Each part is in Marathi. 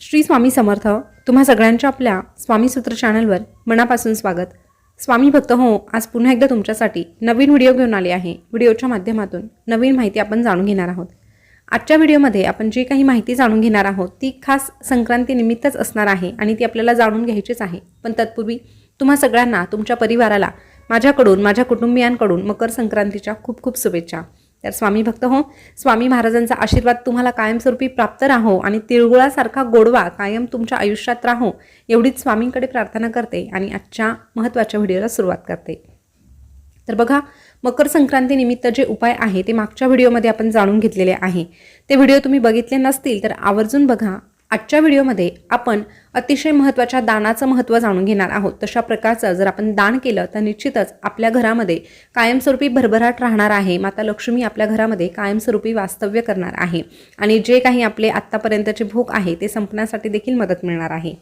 श्री स्वामी समर्थ तुम्हा सगळ्यांच्या आपल्या स्वामी सूत्र चॅनलवर मनापासून स्वागत. स्वामी भक्त हो आज पुन्हा एकदा तुमच्यासाठी नवीन व्हिडिओ घेऊन आले आहे. व्हिडिओच्या माध्यमातून नवीन माहिती आपण जाणून घेणार आहोत. आजच्या व्हिडिओमध्ये आपण जी काही माहिती जाणून घेणार आहोत ती खास संक्रांतीनिमित्तच असणार आहे आणि ती आपल्याला जाणून घ्यायचीच आहे. पण तत्पूर्वी तुम्हा सगळ्यांना तुमच्या परिवाराला माझ्याकडून माझ्या कुटुंबियांकडून मकर संक्रांतीच्या खूप खूप शुभेच्छा. तर स्वामी भक्त हो स्वामी महाराजांचा आशीर्वाद तुम्हाला कायमस्वरूपी प्राप्त राहो आणि तिळगुळासारखा गोडवा कायम तुमच्या आयुष्यात राहो एवढीच स्वामींकडे प्रार्थना करते आणि आजच्या महत्त्वाच्या व्हिडिओला सुरुवात करते. तर बघा मकर संक्रांतीनिमित्त जे उपाय आहे ते मागच्या व्हिडिओमध्ये आपण जाणून घेतलेले आहे. ते व्हिडिओ तुम्ही बघितले नसतील तर आवर्जून बघा आजच्या व्हिडिओमध्ये आपण अतिशय महत्त्वाच्या दानाचं महत्त्व जाणून घेणार आहोत. तशा प्रकारचं जर आपण दान केलं तर निश्चितच आपल्या घरामध्ये कायमस्वरूपी भरभराट राहणार आहे. माता लक्ष्मी आपल्या घरामध्ये कायमस्वरूपी वास्तव्य करणार आहे. आणि जे काही आपले आत्तापर्यंतचे भूक आहे ते संपण्यासाठी देखील मदत मिळणार आहे.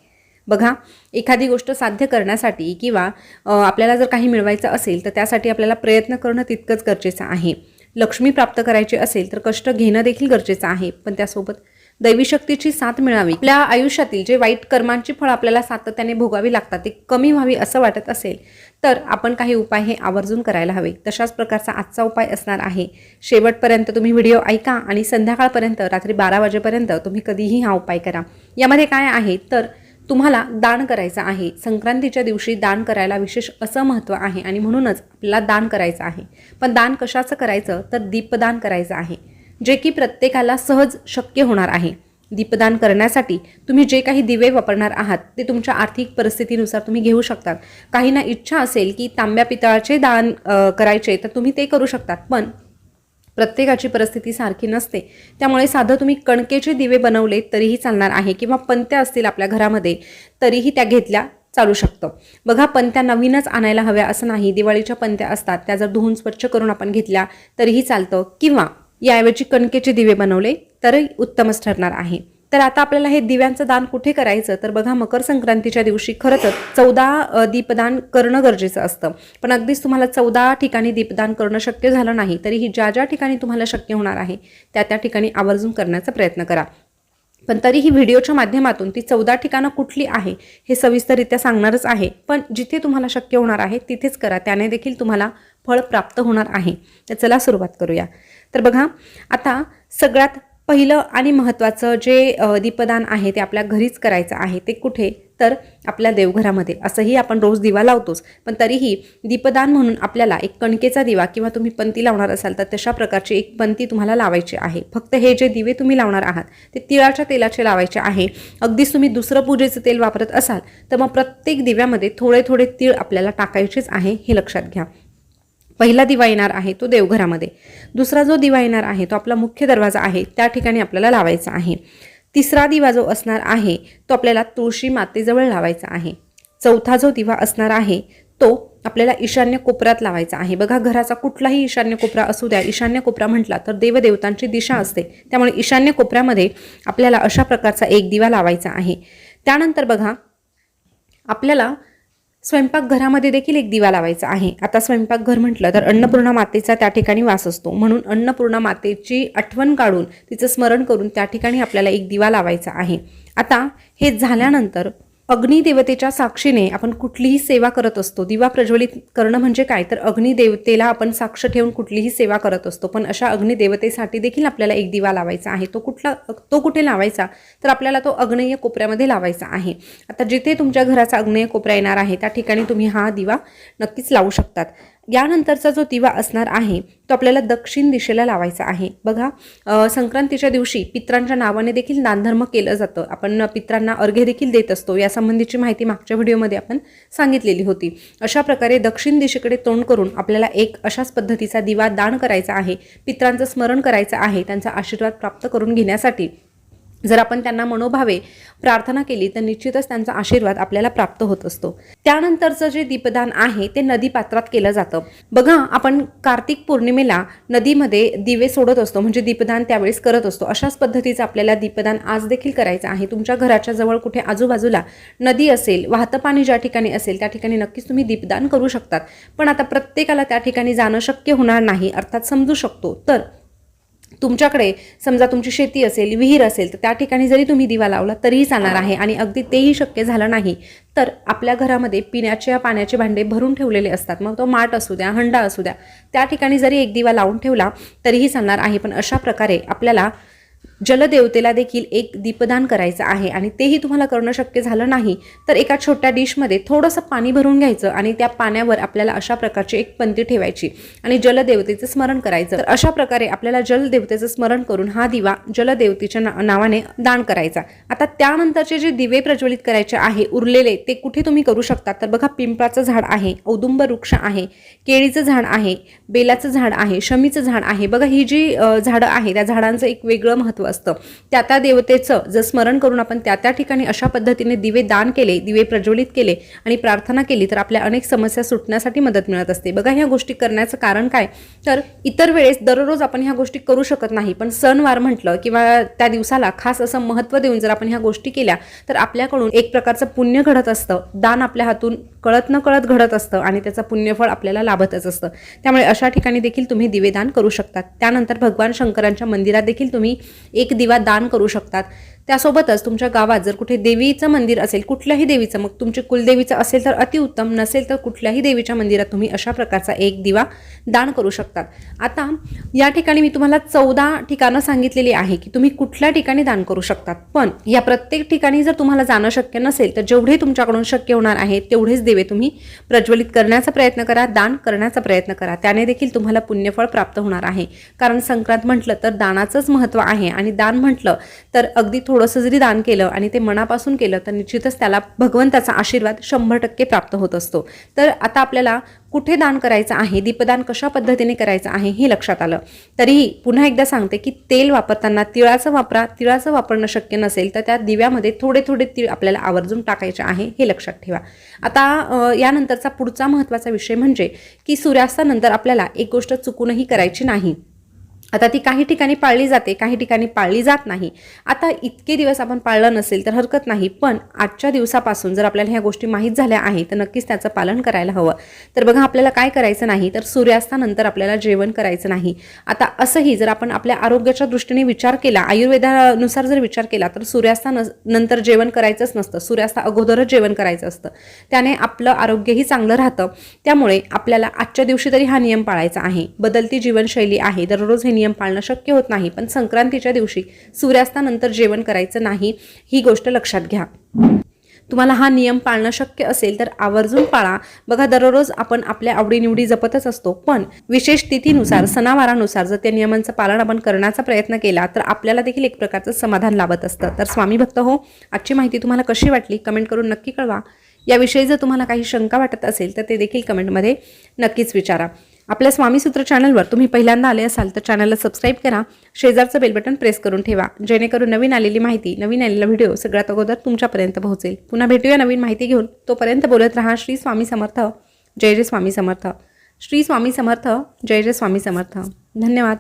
बघा एखादी गोष्ट साध्य करण्यासाठी किंवा आपल्याला जर काही मिळवायचं असेल तर त्यासाठी आपल्याला प्रयत्न करणं तितकंच गरजेचं आहे. लक्ष्मी प्राप्त करायची असेल तर कष्ट घेणं देखील गरजेचं आहे. पण त्यासोबत दैवी शक्तीची साथ मिळावी. आपल्या आयुष्यातील जे वाईट कर्मांची फळं आपल्याला सातत्याने भोगावी लागतात ते कमी व्हावी असं वाटत असेल तर आपण काही उपाय हे आवर्जून करायला हवे. तशाच प्रकारचा आजचा उपाय असणार आहे. शेवटपर्यंत तुम्ही व्हिडिओ ऐका आणि संध्याकाळपर्यंत रात्री बारा वाजेपर्यंत तुम्ही कधीही हा उपाय करा. यामध्ये काय आहे? तर तुम्हाला दान करायचं आहे. संक्रांतीच्या दिवशी दान करायला विशेष असं महत्त्व आहे आणि म्हणूनच आपल्याला दान करायचं आहे. पण दान कशाचं करायचं? तर दीपदान करायचं आहे. जे की प्रत्येकाला सहज शक्य होणार आहे. दीपदान करण्यासाठी तुम्ही जे काही दिवे वापरणार आहात ते तुमच्या आर्थिक परिस्थितीनुसार तुम्ही घेऊ शकतात. काहींना इच्छा असेल की तांब्या पितळाचे दान करायचे तर तुम्ही ते करू शकतात. पण प्रत्येकाची परिस्थिती सारखी नसते. त्यामुळे साधं तुम्ही कणकेचे दिवे बनवले तरीही चालणार आहे किंवा पंत्या असतील आपल्या घरामध्ये तरीही त्या घेतल्या चालू शकतं. बघा पंत्या नवीनच आणायला हव्या असं नाही. दिवाळीच्या पंत्या असतात. त्या जर धुवून स्वच्छ करून आपण घेतल्या तरीही चालतं. किंवा याऐवजी कणकेचे दिवे बनवले तरही उत्तमच ठरणार आहे. तर आता आपल्याला हे दिव्यांचं दान कुठे करायचं? तर बघा मकर संक्रांतीच्या दिवशी खरं तर चौदा दीपदान करणं गरजेचं असतं. पण अगदीच तुम्हाला चौदा ठिकाणी दीपदान करणं शक्य झालं नाही तरीही ज्या ज्या ठिकाणी तुम्हाला शक्य होणार आहे त्या त्या ठिकाणी आवर्जून करण्याचा प्रयत्न करा. पण तरीही व्हिडिओच्या माध्यमातून ती चौदा ठिकाणं कुठली आहे हे सविस्तररित्या सांगणारच आहे. पण जिथे तुम्हाला शक्य होणार आहे तिथेच करा. त्याने देखील तुम्हाला फळ प्राप्त होणार आहे. तर चला सुरुवात करूया. तर बघा आता सगळ्यात पहिलं आणि महत्त्वाचं जे दीपदान आहे ते आपल्या घरीच करायचं आहे ते कुठे? तर आपल्या देवघरामध्ये. असंही आपण रोज दिवा लावतोच. पण तरीही दीपदान म्हणून आपल्याला एक कणकेचा दिवा किंवा तुम्ही पंती लावणार असाल तर तशा प्रकारची एक पंती तुम्हाला लावायची आहे. फक्त हे जे दिवे तुम्ही लावणार आहात ते तिळाच्या तेलाचे लावायचे आहे. अगदीच तुम्ही दुसरं पूजेचं तेल वापरत असाल तर मग प्रत्येक दिव्यामध्ये थोडे थोडे तीळ आपल्याला टाकायचेच आहे हे लक्षात घ्या. पहिला दिवा येणार आहे तो देवघरामध्ये. दुसरा जो दिवा येणार आहे तो आपला मुख्य दरवाजा आहे त्या ठिकाणी आपल्याला लावायचा आहे. तिसरा दिवा जो असणार आहे तो आपल्याला तुळशी मातेजवळ लावायचा आहे. चौथा जो दिवा असणार आहे तो आपल्याला ईशान्य कोपऱ्यात लावायचा आहे. बघा घराचा कुठलाही ईशान्य कोपरा असू द्या ईशान्य कोपरा म्हटला तर देवदेवतांची दिशा असते. त्यामुळे ईशान्य कोपऱ्यामध्ये आपल्याला अशा प्रकारचा एक दिवा लावायचा आहे. त्यानंतर बघा आपल्याला स्वयंपाकघरामध्ये देखील एक दिवा लावायचा आहे. आता स्वयंपाकघर म्हटलं तर अन्नपूर्णा मातेचा त्या ठिकाणी वास असतो. म्हणून अन्नपूर्णा मातेची आठवण काढून तिचं स्मरण करून त्या ठिकाणी आपल्याला एक दिवा लावायचा आहे. आता हे झाल्यानंतर अग्निदेवतेच्या साक्षीने आपण कुठलीही सेवा करत असतो. दिवा प्रज्वलित करणं म्हणजे काय? तर अग्निदेवतेला आपण साक्ष ठेवून कुठलीही सेवा करत असतो. पण अशा अग्निदेवतेसाठी देखील आपल्याला एक दिवा लावायचा आहे. तो कुठला तो कुठे लावायचा? तर आपल्याला तो अग्नेय कोपऱ्यामध्ये लावायचा आहे. आता जिथे तुमच्या घराचा अग्नेय कोपरा येणार आहे त्या ठिकाणी तुम्ही हा दिवा नक्कीच लावू शकतात. यानंतरचा जो दिवा असणार आहे तो आपल्याला दक्षिण दिशेला लावायचा आहे. बघा संक्रांतीच्या दिवशी पित्रांच्या नावाने देखील दानधर्म केलं जातं. आपण पित्रांना अर्घ्य देखील देत असतो. यासंबंधीची माहिती मागच्या व्हिडिओमध्ये आपण सांगितलेली होती. अशा प्रकारे दक्षिण दिशेकडे तोंड करून आपल्याला एक अशाच पद्धतीचा दिवा दान करायचा आहे. पित्रांचं स्मरण करायचं आहे. त्यांचा आशीर्वाद प्राप्त करून घेण्यासाठी जर आपण त्यांना मनोभावे प्रार्थना केली तर निश्चितच त्यांचा आशीर्वाद आपल्याला प्राप्त होत असतो. त्यानंतरचं जे दीपदान आहे ते नदी पात्रात केलं जातं. बघा आपण कार्तिक पौर्णिमेला नदीमध्ये दिवे सोडत असतो म्हणजे दीपदान त्यावेळेस करत असतो. अशाच पद्धतीचं आपल्याला दीपदान आज देखील करायचं आहे. तुमच्या घराच्या जवळ कुठे आजूबाजूला नदी असेल वाहतं पाणी ज्या ठिकाणी असेल त्या ठिकाणी नक्कीच तुम्ही दीपदान करू शकतात. पण आता प्रत्येकाला त्या ठिकाणी जाणं शक्य होणार नाही अर्थात समजू शकतो. तर तुमच्याकडे समजा तुमची शेती असेल विहीर असेल तर त्या ठिकाणी जरी तुम्ही दिवा लावला तरीही चालणार आहे आणि अगदी तेही शक्य झालं नाही तर आपल्या घरामध्ये पिण्याच्या पाण्याचे भांडे भरून ठेवलेले असतात. मग तो माठ असू द्या हंडा असू द्या त्या ठिकाणी जरी एक दिवा लावून ठेवला तरीही चालणार आहे. पण अशा प्रकारे आपल्याला जलदेवतेला देखील एक दीपदान करायचं आहे आणि तेही तुम्हाला करणं शक्य झालं नाही तर एका छोट्या डिशमध्ये थोडंसं पाणी भरून घ्यायचं आणि त्या पाण्यावर आपल्याला अशा प्रकारची एक पंती ठेवायची आणि जलदेवतेचं स्मरण करायचं. तर अशा प्रकारे आपल्याला जलदेवतेचं स्मरण करून हा दिवा जलदेवतेच्या ना नावाने दान करायचा. आता त्यानंतरचे जे दिवे प्रज्वलित करायचे आहे उरलेले ते कुठे तुम्ही करू शकता? तर बघा पिंपळाचं झाड आहे औदुंब वृक्ष आहे केळीचं झाड आहे बेलाचं झाड आहे शमीचं झाड आहे. बघा ही जी झाडं आहे त्या झाडांचं एक वेगळं महत्त्व असतं. त्या त्या देवतेचं जर स्मरण करून आपण त्या त्या ठिकाणी अशा पद्धतीने दिवे दान केले दिवे प्रज्वलित केले आणि प्रार्थना केली तर आपल्या अनेक समस्या सुटण्यासाठी मदत मिळत असते. बघा ह्या गोष्टी करण्याचं कारण काय? तर इतर वेळेस दररोज आपण ह्या गोष्टी करू शकत नाही. पण सणवार म्हटलं किंवा त्या दिवसाला खास असं महत्त्व देऊन जर आपण ह्या गोष्टी केल्या तर आपल्याकडून एक प्रकारचं पुण्य घडत असतं. दान आपल्या हातून कळत न कळत घडत असतं आणि त्याचं पुण्यफळ आपल्याला लाभतच असतं. त्यामुळे अशा ठिकाणी देखील तुम्ही दिवेदान करू शकतात. त्यानंतर भगवान शंकरांच्या मंदिरात देखील तुम्ही एक दिवा दान करू शकतात. त्यासोबतच तुमच्या गावात जर कुठे देवीचं मंदिर असेल कुठल्याही देवीचं मग तुमचे कुलदेवीचं असेल तर अतिउत्तम नसेल तर कुठल्याही देवीच्या मंदिरात तुम्ही अशा प्रकारचा एक दिवा दान करू शकतात. आता या ठिकाणी मी तुम्हाला चौदा ठिकाणं सांगितलेली आहे की तुम्ही कुठल्या ठिकाणी दान करू शकतात. पण या प्रत्येक ठिकाणी जर तुम्हाला जाणं शक्य नसेल तर जेवढे तुमच्याकडून शक्य होणार आहे तेवढेच देवे तुम्ही प्रज्वलित करण्याचा प्रयत्न करा दान करण्याचा प्रयत्न करा. त्याने देखील तुम्हाला पुण्यफळ प्राप्त होणार आहे. कारण संक्रांत म्हटलं तर दानाचंच महत्त्व आहे आणि दान म्हटलं तर अगदी थोडंसं जरी दान केलं आणि ते मनापासून केलं तर निश्चितच त्याला भगवंताचा आशीर्वाद शंभर टक्के प्राप्त होत असतो. तर आता आपल्याला कुठे दान करायचं आहे दीपदान कशा पद्धतीने करायचं आहे हे लक्षात आलं. तरीही पुन्हा एकदा सांगते की तेल वापरताना तिळाचं वापरा तिळाचं वापरणं शक्य नसेल तर त्या दिव्यामध्ये थोडे थोडे तीळ आपल्याला आवर्जून टाकायचे आहे हे लक्षात ठेवा. आता यानंतरचा पुढचा महत्त्वाचा विषय म्हणजे की सूर्यास्तानंतर आपल्याला एक गोष्ट चुकूनही करायची नाही. आता ती काही ठिकाणी पाळली जाते काही ठिकाणी पाळली जात नाही. आता इतके दिवस आपण पाळलं नसेल तर हरकत नाही पण आजच्या दिवसापासून जर आपल्याला ह्या गोष्टी माहीत झाल्या आहेत तर नक्कीच त्याचं पालन करायला हवं. तर बघा आपल्याला काय करायचं नाही तर सूर्यास्तानंतर आपल्याला जेवण करायचं नाही. आता असंही जर आपण आपल्या आरोग्याच्या दृष्टीने विचार केला आयुर्वेदानुसार जर विचार केला तर सूर्यास्ता नंतर जेवण करायचंच नसतं. सूर्यास्ता अगोदरच जेवण करायचं असतं. त्याने आपलं आरोग्यही चांगलं राहतं. त्यामुळे आपल्याला आजच्या दिवशी तरी हा नियम पाळायचा आहे. बदलती जीवनशैली आहे. दररोज हे नियम पाळणं शक्य होत नाही पण संक्रांतीच्या दिवशी सूर्यास्तानंतर जेवण करायचं नाही ही गोष्ट लक्षात घ्या. तुम्हाला हा नियम पाळणं शक्य असेल तर आवर्जून पाळा. बघा दररोज आपण आपल्या आवडीनिवडी जपतच असतो पण विशेष तिथीनुसार सणावारानुसार जर त्या नियमांचं पालन आपण करण्याचा प्रयत्न केला तर आपल्याला देखील एक प्रकारचं समाधान लाभत असतं. तर स्वामी भक्त हो आजची माहिती तुम्हाला कशी वाटली कमेंट करून नक्की कळवा. याविषयी जर तुम्हाला काही शंका वाटत असेल तर ते देखील कमेंटमध्ये नक्कीच विचारा. आपल्या स्वामीसूत्र चॅनलवर तुम्ही पहिल्यांदा आले असाल तर चॅनलला सबस्क्राईब करा शेजारचं बेल बटन प्रेस करून ठेवा. जेणेकरून नवीन आलेली माहिती नवीन आलेला व्हिडिओ सगळ्यात अगोदर तुमच्यापर्यंत पोहोचेल. पुन्हा भेटूया नवीन माहिती घेऊन. तोपर्यंत बोलत राहा श्री स्वामी समर्थ. जय जय स्वामी समर्थ. श्री स्वामी समर्थ जय जय स्वामी समर्थ. धन्यवाद.